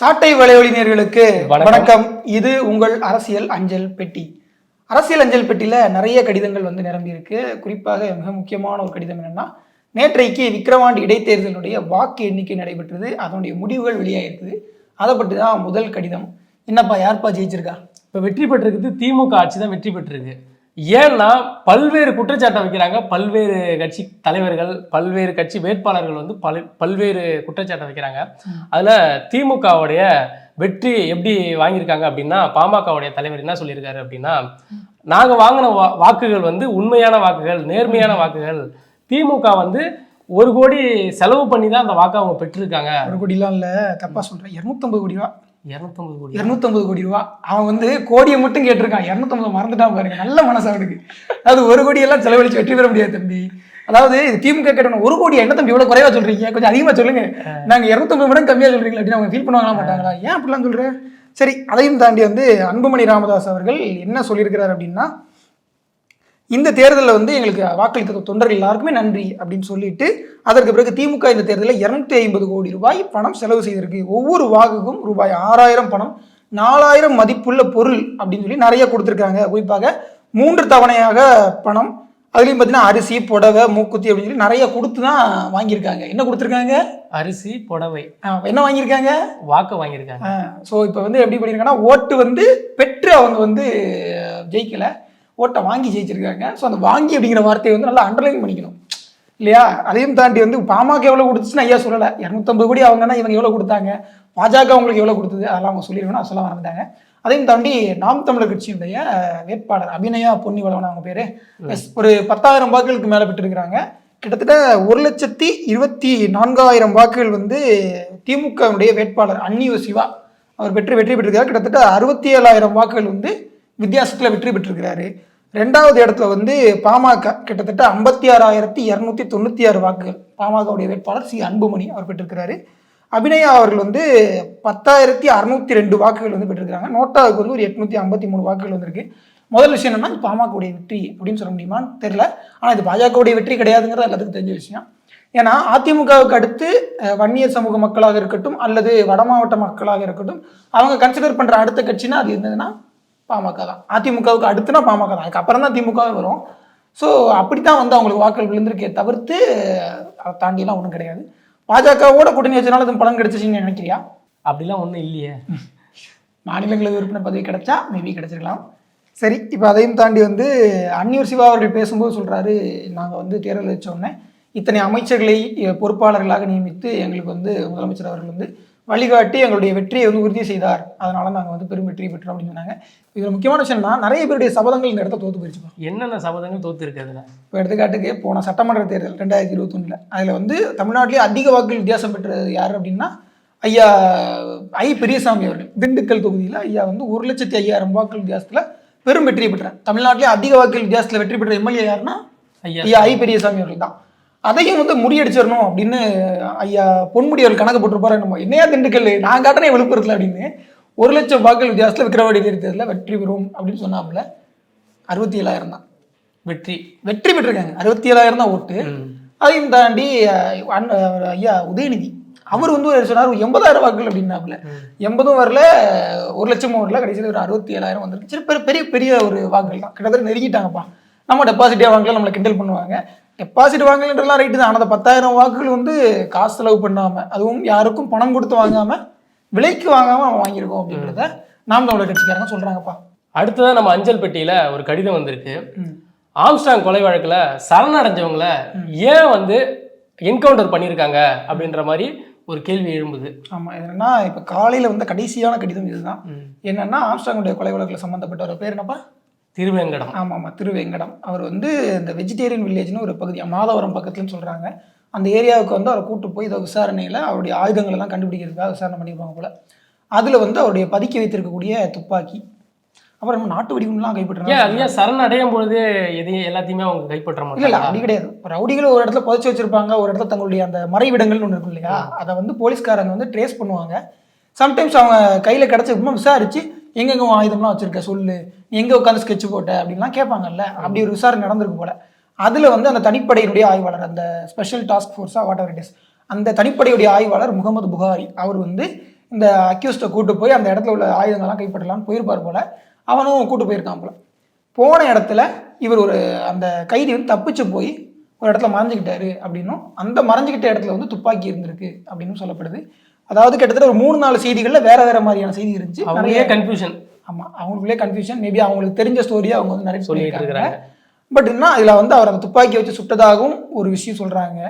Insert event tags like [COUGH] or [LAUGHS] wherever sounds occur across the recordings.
சாட்டை வலைவழி நேர்களுக்கு வணக்கம். வணக்கம். இது உங்கள் அரசியல் அஞ்சல் பெட்டி. அரசியல் அஞ்சல் பெட்டியில நிறைய கடிதங்கள் வந்து நிரம்பி இருக்கு குறிப்பாக மிக முக்கியமான ஒரு கடிதம் என்னன்னா நேற்றைக்கு விக்கிரவாண்டி இடைத்தேர்தலுடைய வாக்கு எண்ணிக்கை நடைபெற்றது. அதனுடைய முடிவுகள் வெளியாகிருக்குது அதை பற்றி தான் முதல் கடிதம். என்னப்பா யார்ப்பா ஜெயிச்சிருக்கா? இப்போ வெற்றி பெற்றிருக்குது திமுக. ஆட்சி தான் வெற்றி பெற்றிருக்கு. ஏன்னா பல்வேறு குற்றச்சாட்டை வைக்கிறாங்க. பல்வேறு கட்சி தலைவர்கள் பல்வேறு கட்சி வேட்பாளர்கள் வந்து பல பல்வேறு குற்றச்சாட்டை வைக்கிறாங்க. அதில் திமுகவுடைய வெற்றி எப்படி வாங்கியிருக்காங்க அப்படின்னா பாமகவுடைய தலைவர் என்ன சொல்லியிருக்காரு அப்படின்னா நாங்கள் வாங்கின வா வாக்குகள் வந்து உண்மையான வாக்குகள் நேர்மையான வாக்குகள். திமுக வந்து ஒரு கோடி செலவு பண்ணி தான் அந்த வாக்கை அவங்க பெற்றிருக்காங்க. ஒரு கோடிலாம் இல்ல தப்பா சொல்றேன். இருநூத்தம்பது கோடி ரூபா. இரநூத்தொம்பது கோடி இருநூத்தம்பது கோடி ரூபா. அவன் வந்து கோடியை மட்டும் கேட்டிருக்கான். இரநூத்தம்பது மறந்துட்டான் பாருங்க. நல்ல மனசு அவனுக்கு. அதாவது ஒரு கோடி எல்லாம் செலவழிச்சு வெற்றி பெற முடியாது தம்பி. அதாவது திமுக கேட்டணும் ஒரு கோடி என்ன தம்பி இவ்வளவு குறைவா சொல்றீங்க? கொஞ்சம் அதிகமா சொல்லுங்க. நாங்க இருநூத்தம்பது மடங்கு கம்மியா சொல்றீங்களா அப்படின்னு அவங்க ஃபீல் பண்ணுவாங்களா மாட்டாங்களா? ஏன் அப்படிலாம் சொல்ற? சரி அதையும் தாண்டி வந்து அன்புமணி ராமதாஸ் அவர்கள் என்ன சொல்லியிருக்கிறார் அப்படின்னா இந்த தேர்தலில் வந்து எங்களுக்கு வாக்களித்த தொண்டர்கள் எல்லாருக்குமே நன்றி அப்படின்னு சொல்லிட்டு அதற்கு பிறகு திமுக இந்த தேர்தலில் இருநூத்தி ஐம்பது கோடி ரூபாய் பணம் செலவு செய்திருக்கு. ஒவ்வொரு வாக்குக்கும் ரூபாய் ஆறாயிரம் பணம் நாலாயிரம் மதிப்புள்ள பொருள் அப்படின்னு சொல்லி நிறைய கொடுத்துருக்காங்க. குறிப்பாக மூன்று தவணையாக பணம் அதுலேயும் பார்த்தீங்கன்னா அரிசி புடவை மூக்குத்தி அப்படின்னு சொல்லி நிறைய கொடுத்து தான் வாங்கியிருக்காங்க. என்ன கொடுத்துருக்காங்க? அரிசி புடவை. என்ன வாங்கியிருக்காங்க? வாக்கு வாங்கியிருக்காங்க. ஸோ இப்போ வந்து எப்படி பண்ணியிருக்காங்கன்னா ஓட்டு வந்து பெற்று அவங்க வந்து ஜெயிக்கல. ஓட்டை வாங்கி ஜெயிச்சிருக்காங்க. ஸோ அந்த வாங்கி அப்படிங்கிற வார்த்தையை வந்து நல்லா அண்டர்லைன் பண்ணிக்கணும். இல்லையா? அதையும் தாண்டி வந்து பாமக எவ்வளோ கொடுத்துச்சுன்னு ஐயா சொல்லலை. இரநூத்தம்பது கோடி அவங்கன்னா இவங்க எவ்வளோ கொடுத்தாங்க? பாஜக அவங்களுக்கு எவ்வளோ கொடுத்தது? அதெல்லாம் அவங்க சொல்லிடுவேன் சொல்ல மறந்துட்டாங்க. அதையும் தாண்டி நாம் தமிழர் கட்சியினுடைய வேட்பாளர் அபிநயா பொன்னிவளவன் அவங்க பேர். எஸ் ஒரு பத்தாயிரம் வாக்குகளுக்கு மேலே பெற்றிருக்கிறாங்க. கிட்டத்தட்ட ஒரு லட்சத்தி இருபத்தி நான்காயிரம் வாக்குகள் வந்து திமுகவுடைய வேட்பாளர் அன்னியோ சிவா அவர் பெற்று வெற்றி பெற்றிருக்கிறார் கிட்டத்தட்ட அறுபத்தி ஏழாயிரம் வாக்குகள் வந்து வித்தியாசத்தில் வெற்றி பெற்றிருக்கிறாரு. ரெண்டாவது இடத்துல வந்து பாமக கிட்டத்தட்ட ஐம்பத்தி ஆறாயிரத்தி இரநூத்தி தொண்ணூற்றி ஆறு வாக்குகள். பாமகவுடைய வேட்பாளர் சி. அன்புமணி அவர் பெற்றிருக்கிறாரு. அபிநயா அவர்கள் வந்து பத்தாயிரத்தி அறுநூத்தி ரெண்டு வாக்குகள் வந்து பெற்றிருக்கிறாங்க. நோட்டாவுக்கு வந்து ஒரு எட்நூத்தி ஐம்பத்தி மூணு வாக்குகள் வந்திருக்கு. முதல் விஷயம் என்னன்னா இது பாமகவுடைய வெற்றி அப்படின்னு சொல்ல முடியுமான்னு தெரியல. ஆனால் இது பாஜகவுடைய வெற்றி கிடையாதுங்கிறது எல்லாத்துக்கும் தெரிஞ்ச விஷயம். ஏன்னா அதிமுகவுக்கு அடுத்து வன்னிய வன்னியர் சமூக மக்களாக இருக்கட்டும் அல்லது வட மாவட்ட மக்களாக இருக்கட்டும் அவங்க கன்சிடர் பண்ற அடுத்த கட்சினா அது இருந்ததுன்னா பாமக தான். அதிமுகவுக்கு அடுத்துனா பாமக தான். அதுக்கப்புறம் தான் திமுகவே வரும். ஸோ அப்படித்தான் வந்து அவங்களுக்கு வாக்குகள் விழுந்திருக்கே தவிர்த்து அதை தாண்டிலாம் ஒன்றும் கிடையாது. பாஜகவோட கூட்டணி வச்சனால அது பலன் கிடைச்சிச்சின்னு நினைக்கிறியா? அப்படிலாம் ஒன்றும் இல்லையே. மாநிலங்களவை உறுப்பினர் பதவி கிடைச்சா மேபி கிடைச்சிருக்கலாம். சரி இப்போ அதையும் தாண்டி வந்து அன்னியூர் சிவா அவர்கள் பேசும்போது சொல்றாரு நாங்கள் வந்து தேர்தல் வச்ச உடனே இத்தனை அமைச்சர்களை பொறுப்பாளர்களாக நியமித்து எங்களுக்கு வந்து முதலமைச்சர் அவர்கள் வந்து வழிகாட்டி எங்களுடைய வெற்றியை வந்து உறுதி செய்தார். அதனால நாங்கள் வந்து பெரும் வெற்றி பெற்றோம் அப்படின்னு சொன்னாங்க. இதில் முக்கியமான விஷயம்னா நிறைய பேருடைய சபதங்கள் இந்த இடத்த தோத்து போயிடுச்சுப்பா என்னென்ன சபதங்கள் தோத்து இருக்குதுல இப்போ எடுத்துக்காட்டுக்கு போன சட்டமன்ற தேர்தல் ரெண்டாயிரத்தி இருபத்தொன்னில். அதில் வந்து தமிழ்நாட்டிலே அதிக வாக்குகள் வித்தியாசம் பெற்றது யார் அப்படின்னா ஐயா ஐ பெரியசாமி அவர்கள். திண்டுக்கல் தொகுதியில் ஐயா வந்து ஒரு லட்சத்தி ஐயாயிரம் வாக்குகள் வித்தியாசத்தில் பெரும் வெற்றி பெற்றார். தமிழ்நாட்டிலே அதிக வாக்குகள் வித்தியாசத்தில் வெற்றி பெற்ற எம்எல்ஏ யாருன்னா ஐயா ஐயா ஐ பெரியசாமி அவர்கள் தான். அதையும் வந்து முறியடிச்சிடணும் அப்படின்னு ஐயா பொன்முடி அவர்கள் கணக்கு போட்டிருப்பாரு நம்ம என்னையா திண்டுக்கல் நான் காட்டினே விழுப்புரத்தில் அப்படின்னு. ஒரு லட்சம் வாக்குகள் வித்தியாசத்தில் விக்கிரவாடி தேர்தலில் வெற்றி பெறும் அப்படின்னு சொன்னாப்புல. அறுபத்தி ஏழாயிரம் தான். வெற்றி. வெற்றி பெற்றிருக்காங்க. அறுபத்தி ஏழாயிரம் தான் ஓட்டு. அதையும் தாண்டி அவர் ஐயா உதயநிதி. அவர் வந்து ஒரு சொன்னார்? எண்பதாயிரம் வாக்குகள் அப்படின்னாப்புல. எண்பதும் வரல ஒரு லட்சமும் வரல. கடைசியில் ஒரு அறுபத்தி ஏழாயிரம் வந்துருக்கு சரி பெரிய பெரிய ஒரு வாக்குகள் தான். கிட்டத்தட்ட நெருங்கிட்டாங்கப்பா. நம்ம டெபாசிட்டே வாங்கல நம்மளை கிண்டல் பண்ணுவாங்க. டெபாசிட் வாங்கலன்றலாம் ரைட்டு தான். ஆனால் அந்த பத்தாயிரம் வாக்குகள் வந்து காசு செலவு பண்ணாம அதுவும் யாருக்கும் பணம் கொடுத்து வாங்காம விலைக்கு வாங்காம அவன் வாங்கியிருக்கோம் அப்படின்றத நாம் தமிழர் கட்சிக்காரங்க சொல்றாங்கப்பா. அடுத்ததான் நம்ம அஞ்சல் பெட்டியில ஒரு கடிதம் வந்திருக்கு. ஆம்ஸ்டாங் கொலை வழக்குல சரணடைஞ்சவங்கள ஏன் வந்து என்கவுண்டர் பண்ணியிருக்காங்க அப்படின்ற மாதிரி ஒரு கேள்வி எழும்புது. ஆமா என்னன்னா இப்ப காலையில வந்த கடைசியான கடிதம் இதுதான். என்னன்னா ஆம்ஸ்டாங்குடைய கொலை வழக்கில் சம்மந்தப்பட்டவர் பேர் என்னப்பா? திருவேங்கடம். ஆமாம் ஆமாம் திருவேங்கடம். அவர் வந்து இந்த வெஜிடேரியன் வில்லேஜ்னு ஒரு பகுதி மாதவரம் பக்கத்துலன்னு சொல்கிறாங்க அந்த ஏரியாவுக்கு வந்து அவரை கூட்டு போய் இதை விசாரணையில் அவருடைய ஆயுதங்கள் எல்லாம் கண்டுபிடிக்கிறதுக்காக விசாரணை பண்ணியிருப்பாங்க போல. அதில் வந்து அவருடைய பதுக்கி வைத்திருக்கக்கூடிய துப்பாக்கி. அப்புறம் நம்ம நாட்டு வெடிகுண்டுலாம் கைப்பற்றுறாங்க. அது ஏன் சரணடையும் பொழுது எதையும் எல்லாத்தையுமே அவங்க கைப்பற்ற இல்ல இல்ல அப்படி கிடையாது. ரவுடிகள் ஒரு இடத்துல புதைச்சு வச்சிருப்பாங்க ஒரு இடத்துல தங்களுடைய அந்த மறைவிடங்கள்னு ஒன்று இருக்கும் இல்லையா? அதை வந்து போலீஸ்காரங்க வந்து ட்ரேஸ் பண்ணுவாங்க. சம்டைம்ஸ் அவங்க கையில கிடைச்சதுமா விசாரிச்சு எங்கெங்க ஆயுதம்லாம் வச்சிருக்க சொல்லு. எங்கே எங்க உட்காந்து ஸ்கெட்ச் போட்ட? அப்படின்லாம் கேட்பாங்கல்ல. அப்படி ஒரு விசாரணை நடந்திருக்கு போல. அதுல வந்து அந்த தனிப்படையினுடைய ஆய்வாளர் அந்த ஸ்பெஷல் டாஸ்க் ஃபோர்ஸா வாட் எவர் இட் இஸ் அந்த தனிப்படையுடைய ஆய்வாளர் முகமது புகாரி அவர் வந்து இந்த அக்யூஸ்ட்டை கூட்டு போய் அந்த இடத்துல உள்ள ஆயுதங்கள்லாம் கைப்பற்றலாம்னு போயிருப்பார் போல. அவனும் கூட்டு போயிருக்கான் போல. போன இடத்துல இவர் ஒரு அந்த கைதி வந்து தப்பிச்சு போய் ஒரு இடத்துல மறைஞ்சிக்கிட்டாரு அப்படின்னும் அந்த மறைஞ்சுக்கிட்ட இடத்துல வந்து துப்பாக்கி இருந்திருக்கு அப்படின்னு சொல்லப்படுது. அதாவது கிட்டத்தட்ட ஒரு மூணு நாலு செய்திகளில் வேற வேற மாதிரியான செய்தி இருந்துச்சு. அவங்களே கன்ஃபியூஷன் ஆமா அவங்களுக்குள்ளே கன்ஃபியூஷன் மேபி அவங்களுக்கு தெரிஞ்ச ஸ்டோரியை அவங்க வந்து நிறைய சொல்லிட்டு இருக்கிறாங்க. பட் என்ன இதுல வந்து அவர் அந்த துப்பாக்கி வச்சு சுட்டதாகவும் ஒரு விஷயம் சொல்றாங்க.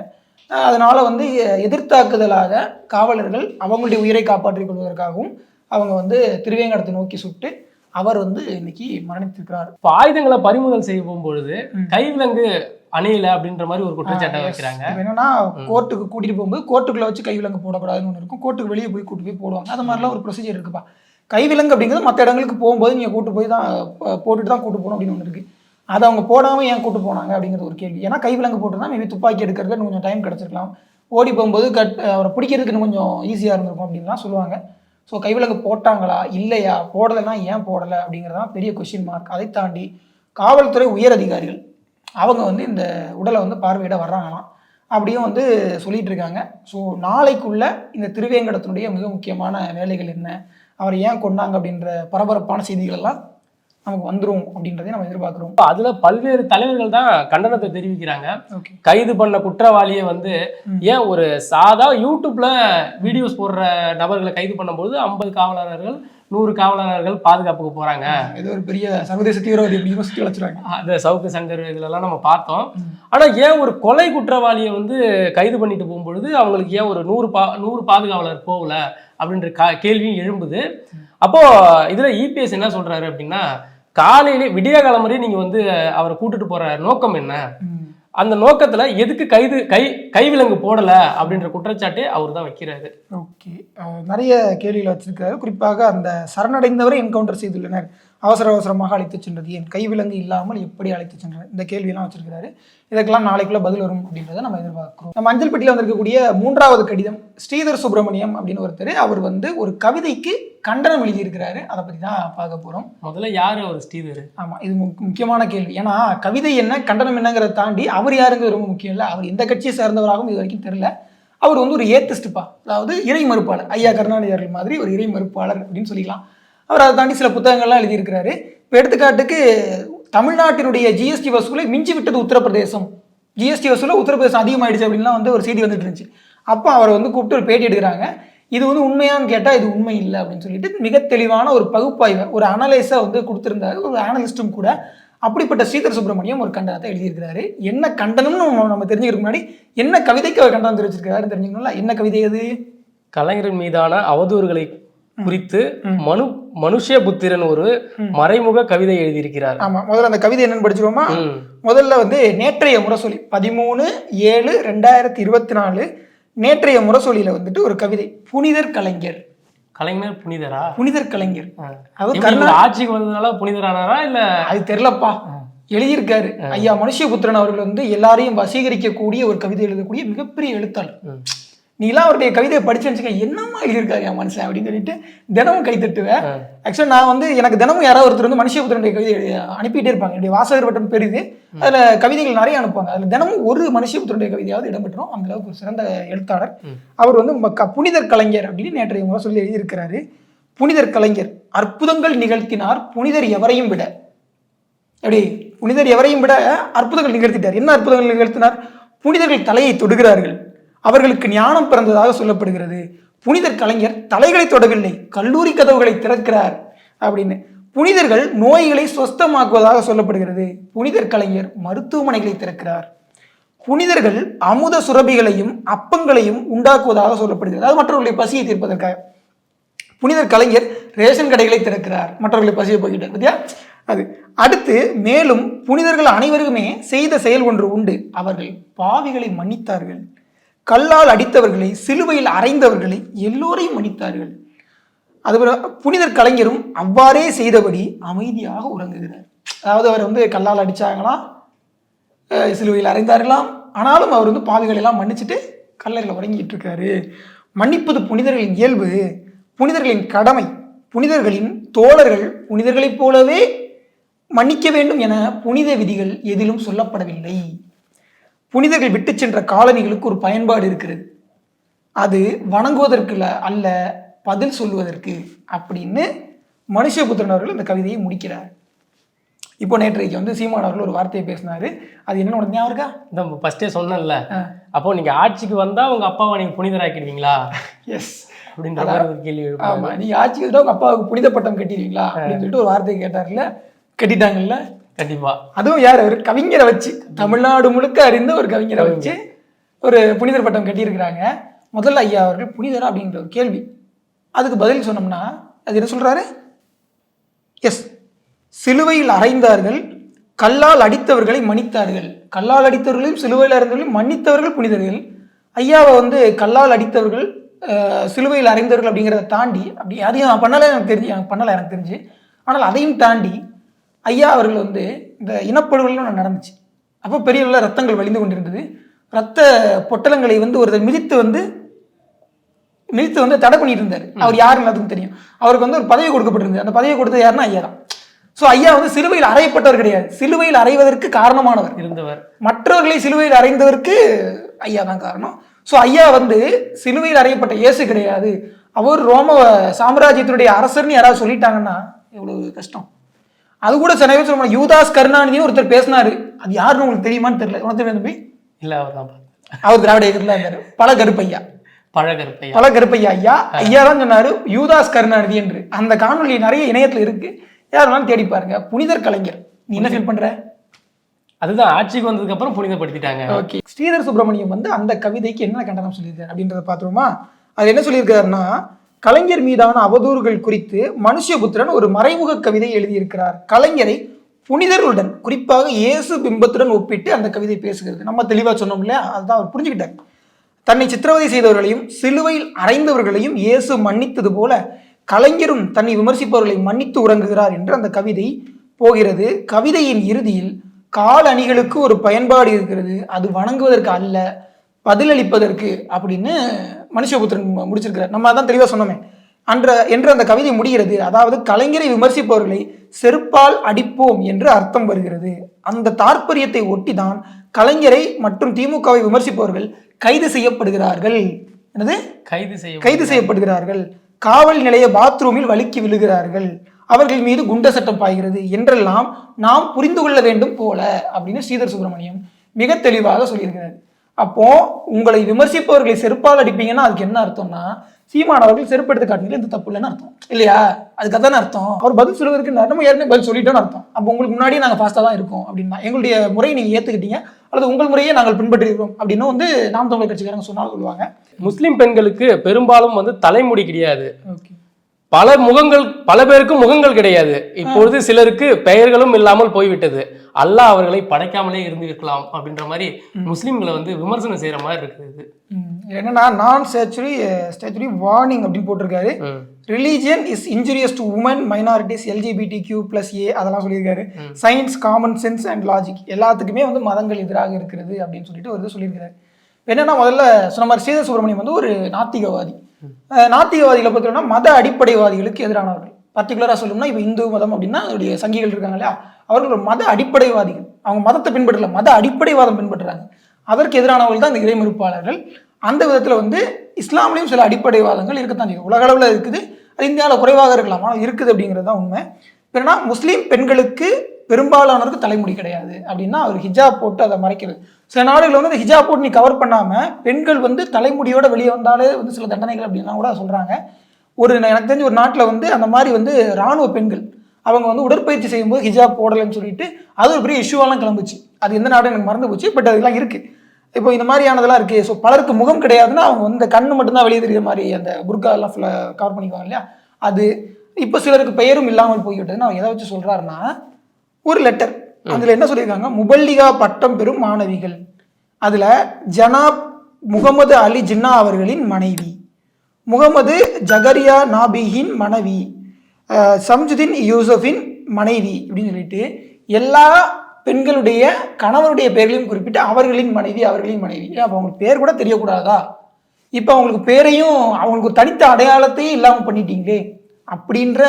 அஹ் அதனால வந்து எதிர்த்தாக்குதலாக காவலர்கள் அவங்களுடைய உயிரை காப்பாற்றிக் கொள்வதற்காகவும் அவங்க வந்து திருவேங்கடத்தை நோக்கி சுட்டு அவர் வந்து இன்னைக்கு மரணித்திருக்கிறார். இப்போ ஆயுதங்களை பறிமுதல் செய்ய போகும்பொழுது. கைவிலங்கு அணியில அப்படின்ற மாதிரி ஒரு குற்றச்சாட்டை வைக்கிறாங்க. என்னன்னா கோர்ட்டுக்கு கூட்டிட்டு போகும்போது கோர்ட்டுக்குள்ள வச்சு கைவிலங்கு போடக்கூடாதுன்னு ஒன்று இருக்கும். கோர்ட்டுக்கு வெளியே போய் கூட்டு போய் போடுவாங்க. அது மாதிரிலாம் ஒரு ப்ரொசீஜர் இருக்குப்பா. கைவிலங்கு அப்படிங்கிறது மற்ற இடங்களுக்கு போகும்போது நீங்க கூட்டு போய் தான் போட்டுட்டு தான் கூட்டு போகணும் அப்படின்னு ஒன்று இருக்கு. அதை அவங்க போடாம ஏன் கூட்டு போனாங்க அப்படிங்கிறது ஒரு கேள்வி. ஏன்னா கைவிலங்கு போட்டுருந்தா மேபி துப்பாக்கி எடுக்கிறதுக்கு இன்னும் கொஞ்சம் டைம் கிடைச்சிருக்கலாம். ஓடி போகும்போது கட் அவரை பிடிக்கிறதுக்கு இன்னும் கொஞ்சம் ஈஸியாக இருந்திருக்கும் அப்படின்லாம் சொல்லுவாங்க. ஸோ கைவிலங்கு போட்டாங்களா? இல்லையா? போடலைன்னா ஏன் போடலை அப்படிங்கிறதான் பெரிய கொஷின் மார்க் அதை தாண்டி காவல்துறை உயர் அதிகாரிகள் அவங்க வந்து இந்த உடலை வந்து பார்வையிட வர்றாங்களாம். அப்படியும் வந்து சொல்லிட்டு இருக்காங்க. ஸோ நாளைக்குள்ள இந்த திருவேங்கடத்தினுடைய மிக முக்கியமான வேலைகள் என்ன? அவரை ஏன் கொண்டாங்க அப்படின்ற பரபரப்பான செய்திகள் எல்லாம் நமக்கு வந்துரும் அப்படின்றதை நம்ம எதிர்பார்க்குறோம். இப்போ அதுல பல்வேறு தலைவர்கள் தான் கண்டனத்தை தெரிவிக்கிறாங்க. கைது பண்ண குற்றவாளியை வந்து. ஏன் ஒரு சாதா யூடியூப்ல வீடியோஸ் போடுற நபர்களை கைது பண்ணும்போது ஐம்பது காவலர்கள் நூறு காவலர்கள் பாதுகாப்புக்கு போறாங்க. ஏதோ ஒரு பெரிய சர்வதேச தீவிரவாதி அப்படின்னு சுற்றி வச்சுருவாங்க அந்த சவுக்கு சங்கர் இதுலலாம் நம்ம பார்த்தோம். ஆனா ஏன் ஒரு கொலை குற்றவாளியை வந்து கைது பண்ணிட்டு போகும்பொழுது அவங்களுக்கு ஏன் ஒரு நூறு பா நூறு பாதுகாவலர் போகல அப்படின்ற கா கேள்வியும் எழும்புது. அப்போ இதுல இபிஎஸ் என்ன சொல்றாரு அப்படின்னா காலையிலே விடிய காலம்பரே நீங்க வந்து அவரை கூட்டிட்டு போற நோக்கம் என்ன? அந்த நோக்கத்துல எதுக்கு கைது கை கைவிலங்கு போடல அப்படின்ற குற்றச்சாட்டே அவர் தான் வைக்கிறாரு. ஓகே. நிறைய கேள்விகள் வச்சிருக்காரு. குறிப்பாக அந்த சரணடைந்தவரை என்கவுண்டர் செய்துள்ளனர். அவசர அவசரமாக அழைத்து சென்றது ஏன்? கைவிலங்கு இல்லாமல் எப்படி அழைத்து சென்றது இந்த கேள்வியெல்லாம் வச்சிருக்கிறாரு. இதற்கெல்லாம் நாளைக்குள்ள பதில் வரும் அப்படின்றத நம்ம எதிர்பார்க்கிறோம். நம்ம அஞ்சல் பெட்டியில் வந்திருக்கக்கூடிய மூன்றாவது கடிதம் ஸ்ரீதர் சுப்பிரமணியம் அப்படின்னு ஒருத்தர் அவர் வந்து ஒரு கவிதைக்கு கண்டனம் எழுதியிருக்கிறாரு. அதை பற்றி தான் பார்க்க போகிறோம் முதல்ல யாரு அவர்? ஸ்ரீதர் ஆமாம் இது முக்- முக்கியமான கேள்வி. ஏன்னா கவிதை என்ன கண்டனம் என்னங்கிறத தாண்டி அவர் யாருங்கிறது ரொம்ப முக்கியம் இல்லை. அவர் எந்த கட்சியை சேர்ந்தவராகவும் இது வரைக்கும் தெரியல. அவர் வந்து ஒரு ஏத்திஸ்டுப்பா. அதாவது இறை மறுப்பாளர். ஐயா கருணாநிதி அவர்கள் மாதிரி ஒரு இறை மறுப்பாளர் அப்படின்னு சொல்லிக்கலாம். அவர் அதை தாண்டி சில புத்தகங்கள்லாம் எழுதியிருக்கிறாரு. இப்போ எடுத்துக்காட்டுக்கு தமிழ்நாட்டினுடைய ஜிஎஸ்டி வசூலை மிஞ்சி விட்டது உத்தரப்பிரதேசம். ஜிஎஸ்டி வசூலில் உத்தரப்பிரதேசம் அதிகமாயிடுச்சு அப்படின்லாம் வந்து ஒரு செய்தி வந்துட்டு இருந்துச்சு. அப்போ அவரை வந்து கூப்பிட்டு ஒரு பேட்டி எடுக்கிறாங்க. இது வந்து உண்மையான்னு கேட்டால் இது உண்மை இல்லை அப்படின்னு சொல்லிட்டு மிக தெளிவான ஒரு பகுப்பாய்வை ஒரு அனலைஸை வந்து கொடுத்துருந்தாரு. ஒரு அனலிஸ்ட்டும் கூட அப்படிப்பட்ட ஸ்ரீதர் சுப்பிரமணியம் ஒரு கண்டனத்தை எழுதியிருக்கிறாரு. என்ன கண்டனம்னு நம்ம- நம்ம தெரிஞ்சுக்கிறதுக்கு முன்னாடி என்ன கவிதைக்கு அவர் கண்டனம் தெரிவிச்சிருக்காரு தெரிஞ்சுக்கணும்ல? என்ன கவிதை அது? கலைஞர் மீதான அவதூறுகளை குறித்து. மனு மனுஷ்ய புத்திரன் ஒரு. மறைமுக கவிதை எழுதியிருக்கிறார். ஆமா முதல்ல அந்த கவிதை என்னன்னு படிச்சிருவோமா. முதல்ல வந்து நேற்றைய முரசொலி பதிமூணு ஏழு ரெண்டாயிரத்தி இருபத்தி நாலு நேற்றைய முரசொலியில வந்துட்டு ஒரு கவிதை புனிதர் கலைஞர். கலைஞர் புனிதரா? புனிதர் கலைஞர். கருணா இவர் ஆட்சிக்கு வந்ததுனால புனிதரானாரா இல்ல? அது தெரிலப்பா எழுதியிருக்காரு. ஐயா மனுஷபுத்திரன் அவர்கள் வந்து எல்லாரையும் வசீகரிக்கக்கூடிய ஒரு கவிதை எழுதக்கூடிய மிகப்பெரிய எழுத்தாளர். நீலாம் அவருடைய கவிதையை படிச்சேன்னு என்னம்மா எழுதியிருக்காரு என் மனுஷன் அப்படின்னு சொல்லிட்டு தினமும் கை தட்டுவேன். ஆக்சுவலாக நான் வந்து எனக்கு தினமும் யாராவது ஒருத்தர் வந்து மனுஷபுத்திரனுடைய கவிதை அனுப்பிட்டே இருப்பாங்க. என்னுடைய வாசகர் வட்டம் பெரிது. அதில் கவிதைகள் நிறைய அனுப்புவாங்க. அதில் தினமும் ஒரு மனுஷபுத்திரனுடைய கவிதையாவது இடம்பெற்றோம். அந்த அளவுக்கு ஒரு சிறந்த எழுத்தாளர். அவர் வந்து புனிதர் கலைஞர் அப்படின்னு நேற்றைய முறை சொல்லி எழுதியிருக்கிறாரு. புனிதர் கலைஞர் அற்புதங்கள் நிகழ்த்தினார் புனிதர் எவரையும் விட. எப்படி புனிதர் எவரையும் விட அற்புதங்கள் நிகழ்த்திட்டார். என்ன அற்புதங்கள் நிகழ்த்தினார்? புனிதர்கள் தலையை தொடுகிறார்கள். அவர்களுக்கு ஞானம் பிறந்ததாக சொல்லப்படுகிறது. புனிதர் கலைஞர் தலைகளை தொடவில்லை. கல்லூரி கதவுகளை திறக்கிறார் அப்படின்னு. புனிதர்கள் நோய்களை சொஸ்தமாக்குவதாக சொல்லப்படுகிறது. புனிதர் கலைஞர் மருத்துவமனைகளை திறக்கிறார். புனிதர்கள் அமுத சுரபிகளையும் அப்பங்களையும் உண்டாக்குவதாக சொல்லப்படுகிறது. அது மற்றவர்களுடைய பசியை தீர்ப்பதற்காக. புனிதர் கலைஞர் ரேஷன் கடைகளை திறக்கிறார். மற்றவர்களை பசியை போய்கிட்டார் பத்தியா? அது. அடுத்து மேலும் புனிதர்கள் அனைவருக்குமே செய்த செயல் ஒன்று உண்டு. அவர்கள் பாவிகளை மன்னித்தார்கள். கல்லால் அடித்தவர்களை சிலுவையில் அறைந்தவர்களை எல்லோரையும் மன்னித்தார்கள். அதுபோல புனிதர் கலைஞரும் அவ்வாறே செய்தபடி அமைதியாக உறங்குகிறார். அதாவது அவர் வந்து கல்லால் அடிச்சாங்களாம் சிலுவையில் அறைந்தார்களாம் ஆனாலும் அவர் வந்து பாதைகளெல்லாம் மன்னிச்சுட்டு கல்லறையில் உறங்கிட்டு இருக்காரு மன்னிப்பது புனிதர்களின் இயல்பு புனிதர்களின் கடமை புனிதர்களின் தோழர்கள் புனிதர்களைப் போலவே மன்னிக்க வேண்டும் என புனித விதிகள் எதிலும் சொல்லப்படவில்லை. புனிதர்கள் விட்டு சென்ற காலனிகளுக்கு ஒரு பயன்பாடு இருக்கிறது. அது வணங்குவதற்கு அல்ல பதில் சொல்வதற்கு அப்படின்னு மனுஷபுத்திரன் அவர்கள் இந்த கவிதையை முடிக்கிறார். இப்போ நேற்றைக்கு வந்து சீமான் அவர்கள் ஒரு வார்த்தையை பேசினாரு. அது உனக்கு ஞாபகம் இருக்கா? இந்த ஃபர்ஸ்டே சொன்னேன்ல. அப்போ நீங்க ஆட்சிக்கு வந்தா உங்க அப்பாவை நீங்க புனிதராக்கிடுவீங்களா? எஸ் அப்படின்ற ஒரு கேள்வி. ஆமா நீங்க ஆட்சிக்கு வந்து உங்க அப்பாவுக்கு புனித பட்டம் கட்டிடுவீங்களா? அப்படின்னு சொல்லிட்டு ஒரு வார்த்தையை கேட்டார்ல. கட்டிட்டாங்கல்ல. கண்டிப்பா. அதுவும் யார்? ஒரு கவிஞரை வச்சு தமிழ்நாடு முழுக்க அறிந்த ஒரு கவிஞரை வச்சு ஒரு புனிதர் பட்டம் கட்டியிருக்கிறாங்க. முதல்ல ஐயா அவர்கள் புனிதரா அப்படின்ற ஒரு கேள்வி. அதுக்கு பதில் சொன்னோம்னா அது என்ன சொல்றாரு? எஸ். சிலுவையில் அறைந்தார்கள் கல்லால் அடித்தவர்களை மன்னித்தார்கள். கல்லால் அடித்தவர்களையும் சிலுவையில் அறைந்தவர்களையும் மன்னித்தவர்கள் புனிதர்கள். ஐயாவை வந்து கல்லால் அடித்தவர்கள் சிலுவையில் அறைந்தவர்கள் அப்படிங்கிறத தாண்டி அப்படி அதையும் நான் பண்ணலை எனக்கு தெரிஞ்சு எனக்கு பண்ணலை எனக்கு தெரிஞ்சு. ஆனால் அதையும் தாண்டி ஐயா அவர்கள் வந்து இந்த இனப்படுகொலைன்னு ஒன்று நடந்துச்சு. அப்போ பெரிய அளவில் ரத்தங்கள் வழிந்து கொண்டிருந்தது. ரத்த பொட்டலங்களை வந்து ஒருத்தர் மிதித்து வந்து மிதித்து வந்து தடை பண்ணிட்டு இருந்தார். அவர் யாருன்னு எல்லாத்துக்கும் தெரியும். அவருக்கு வந்து ஒரு பதவி கொடுக்கப்பட்டிருந்தது. அந்த பதவி கொடுத்தது யாருன்னா ஐயா தான். ஸோ ஐயா வந்து சிலுவையில் அறையப்பட்டவர் கிடையாது. சிலுவையில் அறைவதற்கு காரணமானவர். இருந்தவர். மற்றவர்களை சிலுவையில் அறைந்ததற்கு ஐயா தான் காரணம். ஸோ ஐயா வந்து சிலுவையில் அறையப்பட்ட இயேசு கிடையாது. அவர் ரோம சாம்ராஜ்யத்தினுடைய அரசர்னு யாராவது சொல்லிட்டாங்கன்னா எவ்வளவு கஷ்டம். அது கூட சில பேர் சொல்லுவாங்க யூதாஸ் கருணாநிதினு ஒருத்தர் பேசினாரு. அது யாருன்னு உங்களுக்கு தெரியுமான்னு தெரியல. உனக்கு இல்ல அவர் தான் அவர் திராவிட இயக்கத்தில் இருந்தார். பல கருப்பையா பழகருப்பையா பல கருப்பையா ஐயா ஐயா தான் சொன்னாரு யூதாஸ் கருணாநிதி என்று. அந்த காணொளி நிறைய இணையத்துல இருக்கு. யார் வேணாலும் தேடி பாருங்க. புனிதர் கலைஞர். நீ என்ன ஃபீல் பண்ற? அதுதான் ஆட்சிக்கு வந்ததுக்கு அப்புறம் புனிதப்படுத்திட்டாங்க. ஓகே. ஸ்ரீதர் சுப்பிரமணியம் வந்து அந்த கவிதைக்கு என்ன கண்டனம் சொல்லியிருக்காரு அப்படின்றத பார்த்துருமா அது என்ன சொல்லியிருக்காருன்னா கலைஞர் மீதான அவதூறுகள் குறித்து மனுஷபுத்திரன் ஒரு மறைமுக கவிதை எழுதியிருக்கிறார். கலைஞரை புனிதர்களுடன் குறிப்பாக இயேசு பிம்பத்துடன் ஒப்பிட்டு அந்த கவிதை பேசுகிறது. நம்ம தெளிவாக சொன்னோம் இல்லையா? அதுதான் அவர் புரிஞ்சுக்கிட்டார். தன்னை சித்திரவதை செய்தவர்களையும் சிலுவையில் அறைந்தவர்களையும் இயேசு மன்னித்தது போல கலைஞரும் தன்னை விமர்சிப்பவர்களை மன்னித்து உறங்குகிறார் என்று அந்த கவிதை போகிறது. கவிதையின் இறுதியில் கால் அணிகளுக்கு ஒரு பயன்பாடு இருக்கிறது. அது வணங்குவதற்கு அல்ல. பதிலளிப்பதற்கு அப்படின்னு மனுஷபுத்திரன் முடிச்சிருக்கிறார். நம்ம அதான் தெளிவாக சொன்னோமே. அன்ற என்று அந்த கவிதை முடிகிறது. அதாவது கலைஞரை விமர்சிப்பவர்களை செருப்பால் அடிப்போம் என்று அர்த்தம் வருகிறது. அந்த தாற்பயத்தை ஒட்டிதான் கலைஞரை மற்றும் திமுகவை விமர்சிப்பவர்கள் கைது செய்யப்படுகிறார்கள். என்னது? கைது செய்ய கைது செய்யப்படுகிறார்கள். காவல் நிலைய பாத்ரூமில் வழுக்கி விழுகிறார்கள். அவர்கள் மீது குண்ட சட்டம் பாய்கிறது. என்றெல்லாம் நாம் புரிந்து கொள்ள வேண்டும் போல அப்படின்னு ஸ்ரீதர் சுப்பிரமணியம் மிக தெளிவாக சொல்லியிருக்கிறார். அப்போ உங்களை விமர்சிப்பவர்களை செருப்பால் அடிப்பீங்கன்னா அதுக்கு என்ன அர்த்தம்னா சீமான் அவர்கள் செருப்பு எடுத்து காட்டுறதுல எந்த தப்பு இல்லைன்னு அர்த்தம். இல்லையா? அதுக்கு அதான அர்த்தம். அவர் பதில் சொல்வதற்கு நம்ம ஏற்கனவே பதில் சொல்லிட்டோம்னு அர்த்தம். அப்போ உங்களுக்கு முன்னாடியே நாங்கள் ஃபாஸ்ட்டாக தான் இருக்கோம் அப்படின்னா எங்களுடைய முறையை நீங்கள் ஏற்றுக்கிட்டீங்க அல்லது உங்கள் முறையை நாங்கள் பின்பற்றிருக்கோம் அப்படின்னு வந்து நாம் தமிழர் கட்சிக்காரங்க சொன்னாலும் சொல்லுவாங்க. முஸ்லிம் பெண்களுக்கு பெரும்பாலும் வந்து தலைமுடி கிடையாது. ஓகே. பல முகங்கள் பல பேருக்கு முகங்கள் கிடையாது. இப்பொழுது சிலருக்கு பெயர்களும் இல்லாமல் போய்விட்டது. அல்லாஹ் அவர்களை படைக்காமலே இருந்து இருக்கலாம் அப்படின்ற மாதிரி முஸ்லிம்களை வந்து விமர்சனம் செய்யற மாதிரி இருக்குது என்னன்னா நான் ஸ்டேச்சுரி ஸ்டேச்சுரி வார்னிங் அப்படின்னு போட்டிருக்காரு. Religion is injurious to women minorities LGBT Q plus A அதெல்லாம் சொல்லியிருக்காரு. Science common sense and logic எல்லாத்துக்குமே வந்து மதங்கள் எதிராக இருக்கிறது அப்படின்னு சொல்லிட்டு ஒரு இது சொல்லியிருக்காரு. என்னன்னா முதல்ல சொன்ன மாதிரி சீத சுப்பிரமணியம் வந்து ஒரு நாத்திகவாதி. நாத்திகவாதிகளை பார்த்தீங்கன்னா மத அடிப்படைவாதிகளுக்கு எதிரானவர்கள். பர்டிகுலராக சொல்லணும்னா இப்போ இந்து மதம் அப்படின்னா அதோடைய சங்கிகள் இருக்காங்க இல்லையா? அவர்கள் ஒரு மத அடிப்படைவாதிகள். அவங்க மதத்தை பின்பற்றல மத அடிப்படைவாதம் பின்பற்றுறாங்க. அதற்கு எதிரானவர்கள் தான் இந்த இறைமறுப்பாளர்கள். அந்த விதத்தில் வந்து இஸ்லாம்லேயும் சில அடிப்படைவாதங்கள் இருக்கத்தான் செய்யும். உலக அளவில் இருக்குது அது இந்தியாவில் குறைவாக இருக்கலாம். ஆனால் இருக்குது அப்படிங்கிறது தான் உண்மை. ஏன்னா முஸ்லீம் பெண்களுக்கு பெரும்பாலானவருக்கு தலைமுடி கிடையாது. அப்படின்னா அவர் ஹிஜாப் போட்டு அதை மறைக்கிறது. சில நாடுகள் வந்து இந்த ஹிஜாப் போட்டு நீ கவர் பண்ணாமல் பெண்கள் வந்து தலைமுடியோட வெளியே வந்தாலே வந்து சில தண்டனைகள் அப்படின்லாம் கூட சொல்கிறாங்க ஒரு எனக்கு தெரிஞ்ச ஒரு நாட்டில் வந்து அந்த மாதிரி வந்து ராணுவ பெண்கள் அவங்க வந்து உடற்பயிற்சி செய்யும்போது ஹிஜாப் போடலைன்னு சொல்லிட்டு அது ஒரு பெரிய இஷ்யூவெல்லாம் கிளம்புச்சு. அது எந்த நாடும் எனக்கு மறந்து போச்சு பட் அதெல்லாம் இருக்குது இப்போ இந்த மாதிரியானதெல்லாம் இருக்குது ஸோ பலருக்கு முகம் கிடையாதுன்னா அவங்க வந்து கண்ணு மட்டும்தான் வெளியே தெரியுற மாதிரி அந்த புர்கா எல்லாம் ஃபுல்லாக கவர் பண்ணிக்குவாங்க இல்லையா? அது இப்போ சிலருக்கு பெயரும் இல்லாமல் போய்விட்டதுன்னு அவர் எதை வச்சு சொல்கிறாருன்னா ஒரு லெட்டர் அதில் என்ன சொல்லியிருக்காங்க? முபல்லிகா பட்டம் பெறும் மாணவிகள். அதில் ஜனாப் முகமது அலி ஜின்னா அவர்களின் மனைவி. முகமது ஜகரியா நாபிகின் மனைவி. சம்ஜுதீன் யூசஃபின் மனைவி அப்படின்னு சொல்லிட்டு எல்லா பெண்களுடைய கணவருடைய பெயர்களையும் குறிப்பிட்டு அவர்களின் மனைவி அவர்களின் மனைவி. அப்போ அவங்களுக்கு பேர் கூட தெரியக்கூடாதா? இப்போ அவங்களுக்கு பேரையும் அவங்களுக்கு தனித்த அடையாளத்தையும் இல்லாமல் பண்ணிட்டீங்களே அப்படின்ற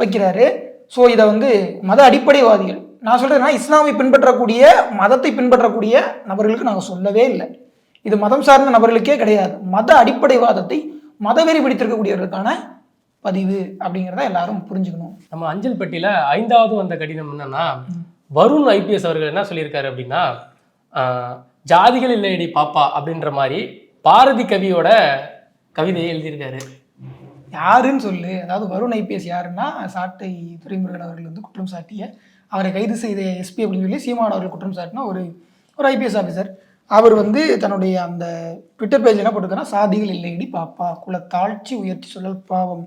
வைக்கிறாரு. ஸோ இதை வந்து மத அடிப்படைவாதிகள் நான் சொல்கிறேன்னா இஸ்லாமை பின்பற்றக்கூடிய மதத்தை பின்பற்றக்கூடிய நபர்களுக்கு நாங்கள் சொல்லவே இல்லை. இது மதம் சார்ந்த நபர்களுக்கே கிடையாது. மத அடிப்படைவாதத்தை மதவெறி பிடித்திருக்கக்கூடியவர்களுக்கான பதிவு அப்படிங்கிறத எல்லாரும் புரிஞ்சுக்கணும். நம்ம அஞ்சல் பெட்டியில ஐந்தாவது வந்த கடிதம் என்னன்னா வருண் ஐபிஎஸ் அவர்கள் என்ன சொல்லியிருக்காரு அப்படின்னா ஜாதிகள் இல்லையடி பாப்பா அப்படின்ற மாதிரி பாரதி கவியோட கவிதையை எழுதியிருக்காரு. யாருன்னு சொல்லு. அதாவது வருண் ஐபிஎஸ் யாருன்னா சாட்டை துரைமுருகன் அவர்கள் வந்து குற்றம் சாட்டிய அவரை கைது செய்த எஸ்பி அப்படின்னு சொல்லி சீமான் அவர்கள் குற்றம் சாட்டின ஒரு ஒரு ஐபிஎஸ் ஆஃபீஸர் அவர் வந்து தன்னுடைய அந்த ட்விட்டர் பேஜ் என்ன போட்டிருக்காருன்னா சாதிகள் இல்லையடி பாப்பா குல தாழ்ச்சி உயர்த்தி சொல்லல் பாவம்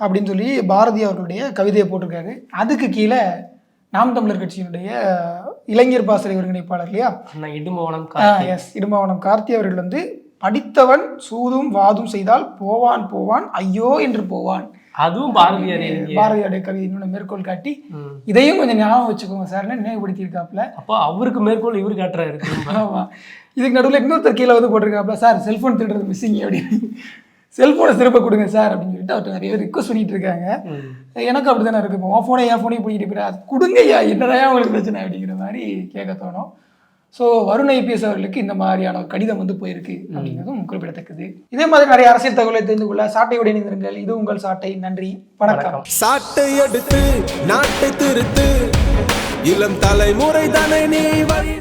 அப்படின்னு சொல்லி பாரதி அவர்களுடைய கவிதையை போட்டிருக்காரு. அதுக்கு கீழே நாம் தமிழர் கட்சியினுடைய இளைஞர் பாசறை ஒருங்கிணைப்பாளர் இல்லையா? இடும்பவனம். எஸ் இடும்பாவனம் கார்த்தி அவர்கள் வந்து படித்தவன் சூதும் வாதும் செய்தால் போவான் போவான். ஐயோ என்று போவான். அதுவும் பாரதியார் பாரதியாருடைய கவிதை மேற்கோள் காட்டி. இதையும் கொஞ்சம் ஞாபகம் வச்சுக்கோங்க சார்னு நினைவுபடுத்தியிருக்காப்புல? அப்போ அவருக்கு மேற்கோள் இவர் காட்டுறாரு. [LAUGHS] ஆமா. இதுக்கு நடுவில் இன்னொருத்தர் கீழே வந்து போட்டிருக்காப்புல சார் செல்ஃபோன் திருடுறது மிஸ்ஸிங் அப்படின்னு. செல்ஃபோனை திரும்ப கொடுங்க சார் அப்படின்னு சொல்லிட்டு அவர்கிட்ட நிறைய ரிக்வஸ்ட் பண்ணிட்டு இருக்காங்க. எனக்கு அப்படி தானே இருக்கு உன் ஃபோனை என் ஃபோனையும் பிடிக்கிட்டு போயிடா அது கொடுங்கய்யா என்னடா உங்களுக்கு பிரச்சனை அப்படிங்கிற மாதிரி கேட்க தோணும். ஸோ வருண் ஐபிஎஸ் அவர்களுக்கு இந்த மாதிரியான கடிதம் வந்து போயிருக்கு அப்படிங்கிறதும் குறிப்பிடத்தக்கது. இதே மாதிரி நிறைய அரசியல் தகவலை தெரிந்து கொள்ள சாட்டையோடு இணைந்திருங்கள். இது உங்கள் சாட்டை. நன்றி. வணக்கம். சாட்டை எடுத்து நாட்டை திருத்து. இளம் தலைமுறை தானே நீ